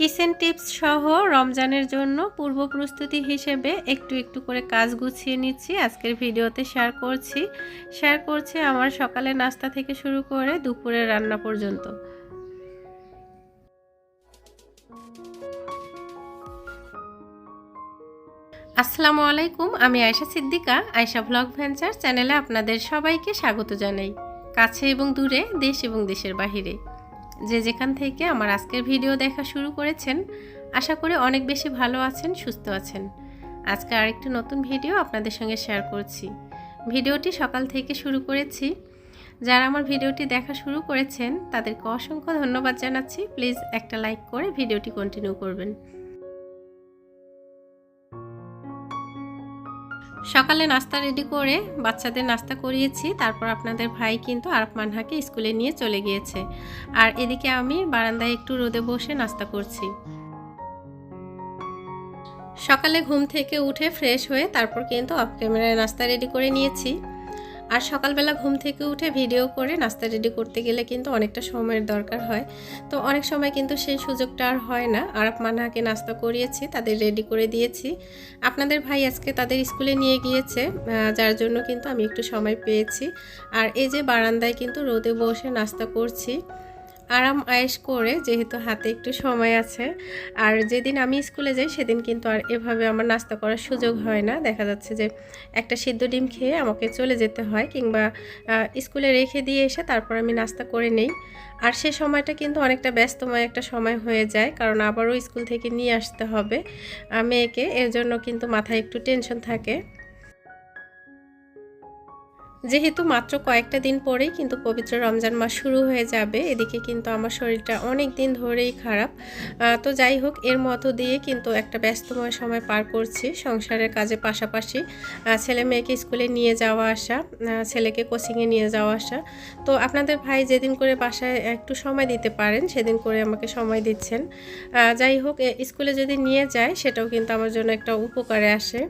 Kitchen tips সহ রমজানের জন্য পূর্ব প্রস্তুতি হিসেবে একটু একটু করে কাজ গুছিয়ে নিচ্ছি। আজকের ভিডিওতে শেয়ার করছি। শেয়ার করছি আমার সকালে নাস্তা থেকে শুরু করে দুপুরের রান্না পর্যন্ত। আসসালামু আলাইকুম, আমি আয়শা সিদ্দিকা, আয়শা ভ্লগ ভেঞ্চার চ্যানেলে আপনাদের সবাইকে স্বাগত জানাই। কাছে এবং দূরে, দেশ এবং দেশের বাহিরে। যে যেখান থেকে আমার আজকের ভিডিও দেখা শুরু করেছেন, আশা করি অনেক বেশি ভালো আছেন, সুস্থ আছেন। আজকে আরেকটি নতুন ভিডিও আপনাদের সঙ্গে শেয়ার করছি। ভিডিওটি সকাল থেকে শুরু করেছি। যারা আমার ভিডিওটি দেখা শুরু করেছেন, তাদেরকে অসংখ্য ধন্যবাদ জানাচ্ছি। প্লিজ একটা লাইক করে ভিডিওটি কন্টিনিউ করবেন। সকালে নাস্তা রেডি করে বাচ্চাদের নাস্তা করিয়েছি। তারপর আপনাদের ভাই কিন্তু আরফ মানহাকে স্কুলে নিয়ে চলে গিয়েছে। আর এদিকে আমি বারান্দায় একটু রোদে বসে নাস্তা করছি। সকালে ঘুম থেকে উঠে ফ্রেশ হয়ে তারপর কিন্তু অফ ক্যামেরায় নাস্তা রেডি করে নিয়েছি। আর সকালবেলা ঘুম থেকে উঠে ভিডিও করে নাস্তা রেডি করতে গেলে কিন্তু অনেকটা সময়ের দরকার হয়। তো অনেক সময় কিন্তু সেই সুযোগটা আর হয় না। আর মানহাকে নাস্তা করিয়েছি, তাদের রেডি করে দিয়েছি। আপনাদের ভাই আজকে তাদের স্কুলে নিয়ে গিয়েছে যার জন্য কিন্তু আমি একটু সময় পেয়েছি। আর এই যে বারান্দায় কিন্তু রোদে বসে নাস্তা করছি। আরাম আয়েস করে, যেহেতু হাতে একটু সময় আছে। আর যেদিন আমি স্কুলে যাই, সেদিন কিন্তু আর এভাবে আমার নাস্তা করার সুযোগ হয় না। দেখা যাচ্ছে যে একটা সিদ্ধ ডিম খেয়ে আমাকে চলে যেতে হয়, কিংবা স্কুলে রেখে দিয়ে এসে তারপর আমি নাস্তা করে নেই। আর সে সময়টা কিন্তু অনেকটা ব্যস্তময় একটা সময় হয়ে যায়, কারণ আবারও স্কুল থেকে নিয়ে আসতে হবে মেয়েকে। এর জন্য কিন্তু মাথায় একটু টেনশন থাকে। যেহেতু মাত্র কয়েকটা দিন পরেই কিন্তু পবিত্র রমজান মাস শুরু হয়ে যাবে, এদিকে কিন্তু আমার শরীরটা অনেক দিন ধরেই খারাপ। তো যাই হোক, এর মধ্য দিয়ে কিন্তু একটা ব্যস্তময় সময় পার করছি সংসারের কাজে পাশাপাশি। ছেলে মেয়েকে স্কুলে নিয়ে যাওয়া আসা ছেলেকে কোচিংয়ে নিয়ে যাওয়া আসা। তো আপনাদের ভাই যেদিন করে বাসায় একটু সময় দিতে পারেন, সেদিন করে আমাকে সময় দিচ্ছেন। যাই হোক স্কুলে যদি নিয়ে যায়, সেটাও কিন্তু আমার জন্য একটা উপকারে আসে।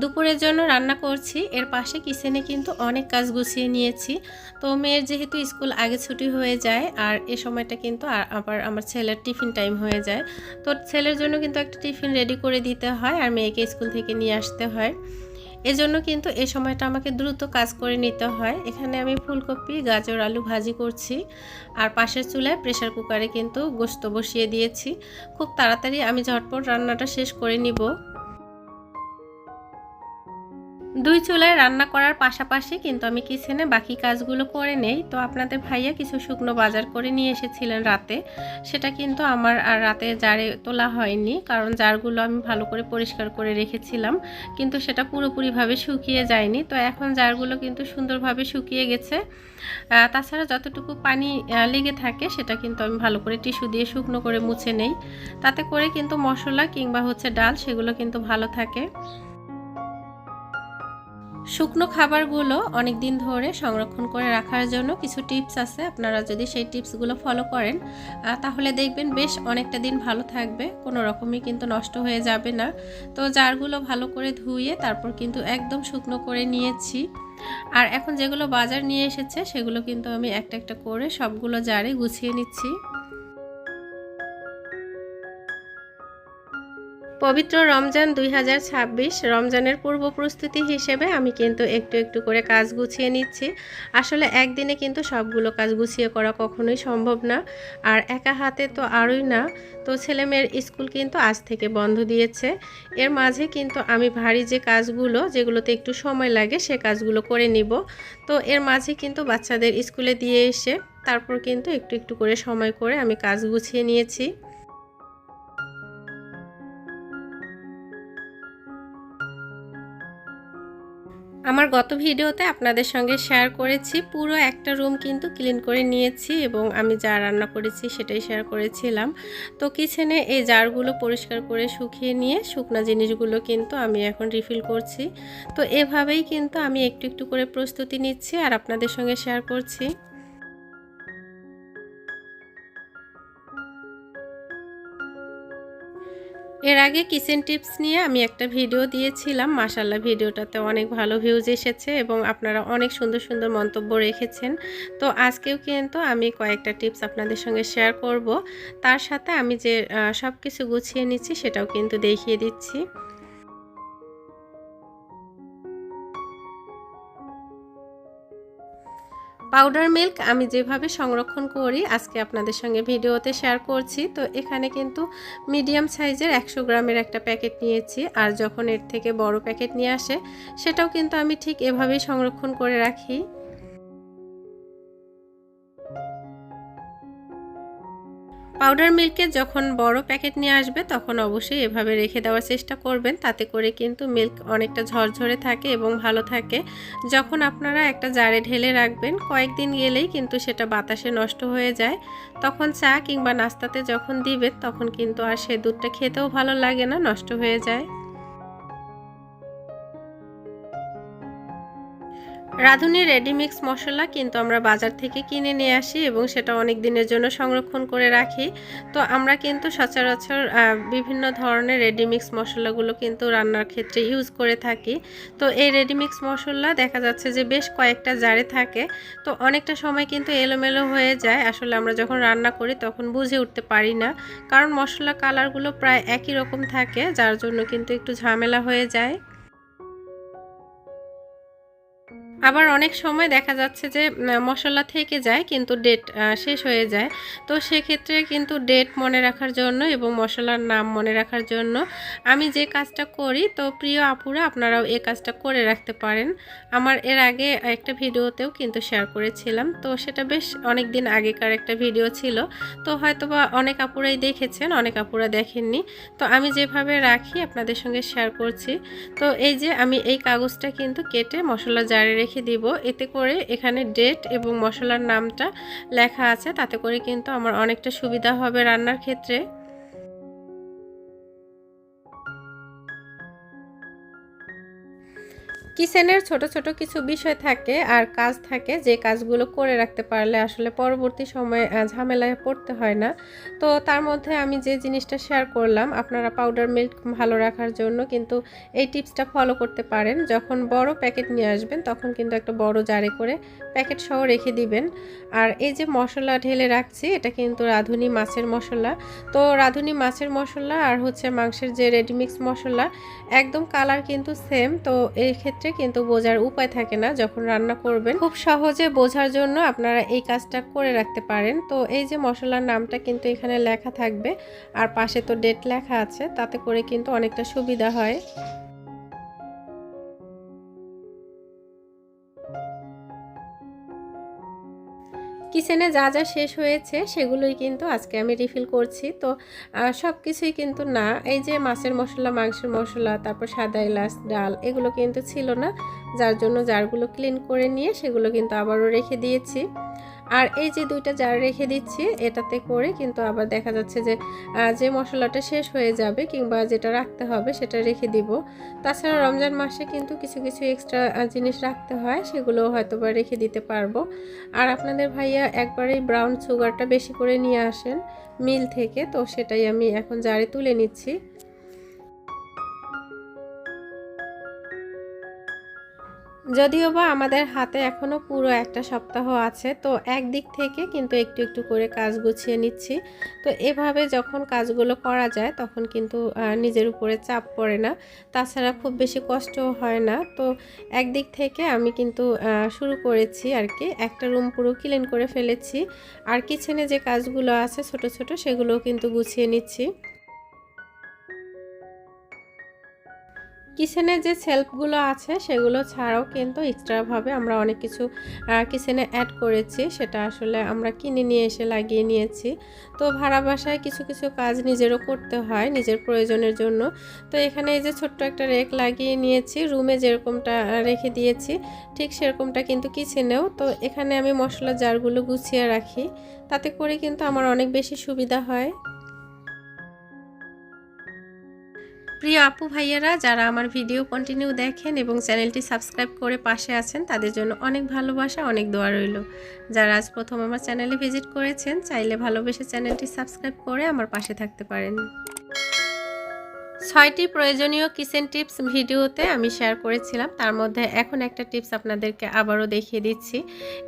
দুপুরের জন্য রান্না করছি। এর পাশে কিচেনে কিন্তু অনেক কাজ গুছিয়ে নিয়েছি। তো মেয়ের যেহেতু স্কুল আগে ছুটি হয়ে যায়, আর এ সময়টা কিন্তু আবার আমার ছেলের টিফিন টাইম হয়ে যায়। তো ছেলের জন্য কিন্তু একটা টিফিন রেডি করে দিতে হয়, আর মেয়েকে স্কুল থেকে নিয়ে আসতে হয়। এজন্য কিন্তু এই সময়টা আমাকে দ্রুত কাজ করে নিতে হয়। এখানে আমি ফুলকপি, গাজর, আলু ভাজি করছি। আর পাশের চুলায় প্রেশার কুকারে কিন্তু গোস্ত বসিয়ে দিয়েছি। খুব তাড়াতাড়ি আমি ঝটপট রান্নাটা শেষ করে নিব। দুই চুলায় রান্না করার পাশাপাশি কিন্তু আমি কিচেনে বাকি কাজগুলো করে নেই। তো আপনাদের ভাইয়া কিছু শুকনো বাজার করে নিয়ে এসেছিলেন রাতে। সেটা কিন্তু আমার আর রাতে জারে তোলা হয়নি, কারণ জারগুলো আমি ভালো করে পরিষ্কার করে রেখেছিলাম। কিন্তু সেটা পুরোপুরিভাবে শুকিয়ে যায়নি। তো এখন জারগুলো কিন্তু সুন্দরভাবে শুকিয়ে গেছে। তাছাড়া যতটুকু পানি লেগে থাকে, সেটা কিন্তু আমি ভালো করে টিস্যু দিয়ে শুকনো করে মুছে নেই। তাতে করে কিন্তু মশলা কিংবা হচ্ছে ডাল, সেগুলো কিন্তু ভালো থাকে। শুকনো খাবারগুলো অনেক দিন ধরে সংরক্ষণ করে রাখার জন্য কিছু টিপস আছে। আপনারা যদি সেই টিপসগুলো ফলো করেন তাহলে দেখবেন বেশ অনেকটা দিন ভালো থাকবে। কোনো রকমই কিন্তু নষ্ট হয়ে যাবে না। তো জারগুলো ভালো করে ধুয়ে তারপর কিন্তু একদম শুকনো করে নিয়েছি। আর এখন যেগুলো বাজার নিয়ে এসেছে, সেগুলো কিন্তু আমি একটা একটা করে সবগুলো জারে গুছিয়ে নিচ্ছি। পবিত্র রমজান দুই হাজার ছাব্বিশ রমজানের পূর্ব প্রস্তুতি হিসেবে আমি কিন্তু একটু একটু করে কাজ গুছিয়ে নিচ্ছি। আসলে একদিনে কিন্তু সবগুলো কাজ গুছিয়ে করা কখনোই সম্ভব না, আর একা হাতে তো আরই না। তো ছেলে মেয়ের স্কুল কিন্তু আজ থেকে বন্ধ দিয়েছে। এর মাঝে কিন্তু আমি ভারী যে কাজগুলো, যেগুলোতে একটু সময় লাগে, সে কাজগুলো করে নিব। তো এর মাঝে কিন্তু বাচ্চাদের স্কুলে দিয়ে এসে, তারপর কিন্তু একটু একটু করে সময় করে আমি কাজ গুছিয়ে নিয়েছি। আমার গত ভিডিওতে আপনাদের সঙ্গে শেয়ার করেছি, পুরো একটা রুম কিন্তু ক্লিন করে নিয়েছি এবং আমি যা রান্না করেছি সেটাই শেয়ার করেছিলাম। তো কিচেনে এই জারগুলো পরিষ্কার করে শুকিয়ে নিয়ে শুকনা জিনিসগুলো কিন্তু আমি এখন রিফিল করছি। তো এভাবেই কিন্তু আমি একটু একটু করে প্রস্তুতি নিচ্ছি আর আপনাদের সঙ্গে শেয়ার করছি। এর আগে কিচেন টিপস নিয়ে আমি একটা ভিডিও দিয়েছিলাম। মাসাল্লাহ ভিডিওটাতে অনেক ভালো ভিউজ এসেছে এবং আপনারা অনেক সুন্দর সুন্দর মন্তব্য রেখেছেন। তো আজকেও কিন্তু আমি কয়েকটা টিপস আপনাদের সঙ্গে শেয়ার করব। তার সাথে আমি যে সব কিছু গুছিয়ে নিচ্ছি সেটাও কিন্তু দেখিয়ে দিচ্ছি। পাউডার মিল্ক আমি যেভাবে সংরক্ষণ করি, আজকে আপনাদের সঙ্গে ভিডিওতে শেয়ার করছি। তো এখানে কিন্তু মিডিয়াম সাইজের একশো গ্রামের একটা প্যাকেট নিয়েছি আর যখন এর থেকে বড় প্যাকেট নিয়ে আসে, সেটাও কিন্তু আমি ঠিক এভাবেই সংরক্ষণ করে রাখি। পাউডার মিল্কে যখন বড় প্যাকেট নিয়ে আসবে, তখন অবশ্যই এভাবে রেখে দেওয়ার চেষ্টা করবেন। তাতে করে কিন্তু মিল্ক অনেকটা ঝরঝরে থাকে এবং ভালো থাকে। যখন আপনারা একটা জারে ঢেলে রাখবেন, কয়েকদিন গেলেই কিন্তু সেটা বাতাসে নষ্ট হয়ে যায়। তখন চা কিংবা নাস্তাতে যখন দিবেন, তখন কিন্তু আর সে দুধটা খেতেও ভালো লাগে না, নষ্ট হয়ে যায়। রাঁধুনি রেডিমিক্স মশলা কিন্তু আমরা বাজার থেকে কিনে নিয়ে আসি এবং সেটা অনেক দিনের জন্য সংরক্ষণ করে রাখি। তো আমরা কিন্তু সচরাচর বিভিন্ন ধরনের রেডিমিক্স মশলাগুলো কিন্তু রান্নার ক্ষেত্রে ইউজ করে থাকি। তো এই রেডিমিক্স মশলা দেখা যাচ্ছে যে বেশ কয়েকটা জারে থাকে। তো অনেকটা সময় কিন্তু এলোমেলো হয়ে যায়। আসলে আমরা যখন রান্না করি তখন বুঝে উঠতে পারি না। কারণ মশলা কালারগুলো প্রায় একই রকম থাকে, যার জন্য কিন্তু একটু ঝামেলা হয়ে যায়। আবার অনেক সময় দেখা যাচ্ছে যে মশলা থেকে যায় কিন্তু ডেট শেষ হয়ে যায়। তো সেক্ষেত্রে কিন্তু ডেট মনে রাখার জন্য এবং মশলার নাম মনে রাখার জন্য আমি যে কাজটা করি, তো প্রিয় আপুরা আপনারাও এই কাজটা করে রাখতে পারেন। আমার এর আগে একটা ভিডিওতেও কিন্তু শেয়ার করেছিলাম। তো সেটা বেশ অনেক দিন আগেকার একটা ভিডিও ছিল। তো হয়তো বা অনেক আপুরাই দেখেছেন, অনেক আপুরা দেখেননি। তো আমি যেভাবে রাখি, আপনাদের সঙ্গে শেয়ার করছি। তো এই যে আমি এই কাগজটা কিন্তু কেটে মশলা জারে রেখে রেখে দিব। এতে করে এখানে ডেট এবং মশলার নামটা লেখা আছে। তাতে করে কিন্তু আমার অনেকটা সুবিধা হবে রান্নার ক্ষেত্রে। কিচেনের ছোট ছোট কিছু বিষয় থাকে আর কাজ থাকে, যে কাজগুলো করে রাখতে পারলে আসলে পরবর্তী সময়ে ঝামেলায় পড়তে হয় না। তো তার মধ্যে আমি যে জিনিসটা শেয়ার করলাম, আপনারা পাউডার মিল্ক ভালো রাখার জন্য কিন্তু এই টিপসটা ফলো করতে পারেন। যখন বড় প্যাকেট নিয়ে আসবেন, তখন কিন্তু একটা বড় জারে করে প্যাকেট সহ রেখে দিবেন। আর এই যে মশলা ঢেলে রাখছি, এটা কিন্তু রাঁধুনি মাছের মশলা। তো রাঁধুনি মাছের মশলা আর হচ্ছে মাংসের যে রেডিমিক্স মশলা, একদম কালার কিন্তু সেম তো এই ক্ষেত্রে কিন্তু বোঝার উপায় থাকে না যখন রান্না করবেন। খুব সহজে বোঝার জন্য আপনারা এই কাজটা করে রাখতে পারেন। তো এই যে মশলার নামটা কিন্তু এখানে লেখা থাকবে। আর পাশে তো ডেট লেখা আছে, তাতে করে কিন্তু অনেকটা সুবিধা হয়। কিচেনে যা যা শেষ হয়েছে সেগুলোই কিন্তু আজকে আমি রিফিল করছি। তো সব কিছুই কিন্তু না। এই যে মাছের মশলা, মাংসের মশলা, তারপর সাদা এলাচ, ডাল, এগুলো কিন্তু ছিল না। যার জন্য জারগুলো ক্লিন করে নিয়ে সেগুলো কিন্তু আবারও রেখে দিয়েছি। আর এই যে দুইটা জার রেখে দিচ্ছি, এটাতে করে কিন্তু আবার দেখা যাচ্ছে যে যে মশলাটা শেষ হয়ে যাবে কিংবা যেটা রাখতে হবে সেটা রেখে দিব। তাছাড়া রমজান মাসে কিন্তু কিছু কিছু এক্সট্রা জিনিস রাখতে হয় সেগুলো হয়তো বা রেখে দিতে পারব। আর আপনাদের ভাইয়া একবারেই ব্রাউন সুগারটা বেশি করে নিয়ে আসেন মিল থেকে, তো সেটাই আমি এখন জারে তুলে নিচ্ছি। যদিও বা আমাদের হাতে এখনও পুরো একটা সপ্তাহ আছে, তো একদিক থেকে কিন্তু একটু একটু করে কাজ গুছিয়ে নিচ্ছি। তো এভাবে যখন কাজগুলো করা যায় তখন কিন্তু নিজের উপরে চাপ পড়ে না। তাছাড়া খুব বেশি কষ্টও হয় না। তো একদিক থেকে আমি কিন্তু শুরু করেছি আর কি, একটা রুম পুরো ক্লিন করে ফেলেছি। আর কিচেনে যে কাজগুলো আছে ছোট ছোট সেগুলোও কিন্তু গুছিয়ে নিচ্ছি। কিচেনে যে সেলফগুলো আছে, সেগুলো ছাড়াও কিন্তু এক্সট্রাভাবে আমরা অনেক কিছু কিচেনে অ্যাড করেছি। সেটা আসলে আমরা কিনে নিয়ে এসে লাগিয়ে নিয়েছি। তো ভাড়া বাসায় কিছু কিছু কাজ নিজেরও করতে হয়, নিজের প্রয়োজনের জন্য। তো এখানে এই যে ছোট্ট একটা রেক লাগিয়ে নিয়েছি রুমে যেরকমটা রেখে দিয়েছি, ঠিক সেরকমটা কিন্তু কিচেনেও। তো এখানে আমি মশলা জারগুলো গুছিয়ে রাখি, তাতে করে কিন্তু আমার অনেক বেশি সুবিধা হয়। প্রিয় আপু ভাইয়ারা, যারা আমার ভিডিও কন্টিনিউ দেখেন এবং চ্যানেলটি সাবস্ক্রাইব করে পাশে আছেন, তাদের জন্য অনেক ভালোবাসা, অনেক দোয়া রইল। যারা আজ প্রথম আমার চ্যানেলে ভিজিট করেছেন, চাইলে ভালোবেসে চ্যানেলটি সাবস্ক্রাইব করে আমার পাশে থাকতে পারেন। ছয়টি প্রয়োজনীয় কিচেন টিপস ভিডিওতে আমি শেয়ার করেছিলাম। তার মধ্যে এখন একটা টিপস আপনাদেরকে আবারও দেখিয়ে দিচ্ছি।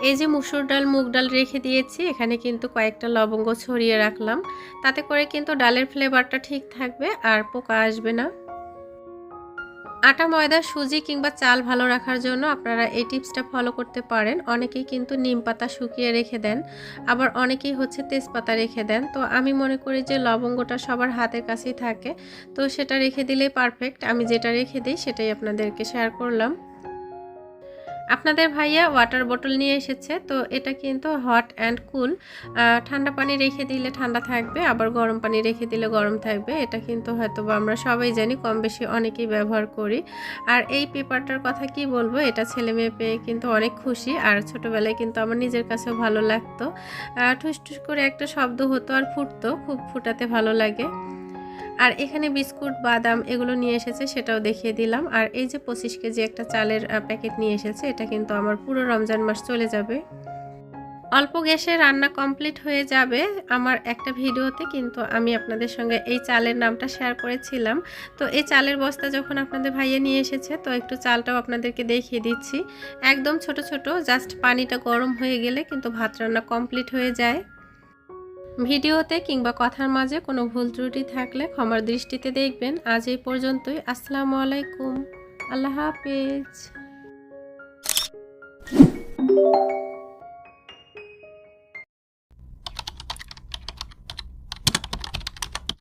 এই যে মুসুর ডাল, মুগ ডাল রেখে দিয়েছি, এখানে কিন্তু কয়েকটা লবঙ্গ ছড়িয়ে রাখলাম। তাতে করে কিন্তু ডালের ফ্লেভারটা ঠিক থাকবে আর পোকা আসবে না। আটা, ময়দা, সুজি কিংবা চাল ভালো রাখার জন্য আপনারা এই টিপসটা ফলো করতে পারেন। অনেকেই কিন্তু নিম পাতা শুকিয়ে রেখে দেন, আবার অনেকেই হচ্ছে তেজপাতা রেখে দেন। তো আমি মনে করি যে লবঙ্গটা সবার হাতের কাছেই থাকে। তো সেটা রেখে দিলেই পারফেক্ট। আমি যেটা রেখে দিই সেটাই আপনাদেরকে শেয়ার করলাম। আপনাদের ভাইয়া ওয়াটার বোতল নিয়ে এসেছে, তো এটা কিন্তু হট অ্যান্ড কুল ঠান্ডা পানি রেখে দিলে ঠান্ডা থাকবে, আবার গরম পানি রেখে দিলে গরম থাকবে। এটা কিন্তু হয়তো আমরা সবাই জানি কম বেশি অনেকেই ব্যবহার করি। আর এই পেপারটার কথা কি বলব, এটা ছেলে মেয়ে পেয়ে কিন্তু অনেক খুশি, আর ছোটোবেলায় কিন্তু আমার নিজের কাছেও ভালো লাগতো। ঠুস ঠুস করে একটা শব্দ হতো আর ফুটতো, খুব ফুটাতে ভালো লাগে। আর এখানে বিস্কুট, বাদাম এগুলো নিয়ে এসেছে, সেটাও দেখিয়ে দিলাম। আর এই যে পঁচিশ কেজি একটা চালের প্যাকেট নিয়ে এসেছে, এটা কিন্তু আমার পুরো রমজান মাস চলে যাবে। অল্প গ্যাসে রান্না কমপ্লিট হয়ে যাবে আমার একটা ভিডিওতে, কিন্তু আমি আপনাদের সঙ্গে এই চালের নামটা শেয়ার করেছিলাম। তো এই চালের বস্তা যখন আপনাদের ভাইয়া নিয়ে এসেছে, তো একটু চালটাও আপনাদেরকে দেখিয়ে দিচ্ছি। একদম ছোট ছোট, জাস্ট পানিটা গরম হয়ে গেলে কিন্তু ভাত রান্না কমপ্লিট হয়ে যায়। ভিডিওতে কিংবা কথার মাঝে কোনো ভুল ত্রুটি থাকলে ক্ষমার দৃষ্টিতে দেখবেন। আজ এই পর্যন্তই। আসসালামু আলাইকুম। আল্লাহ হাফেজ।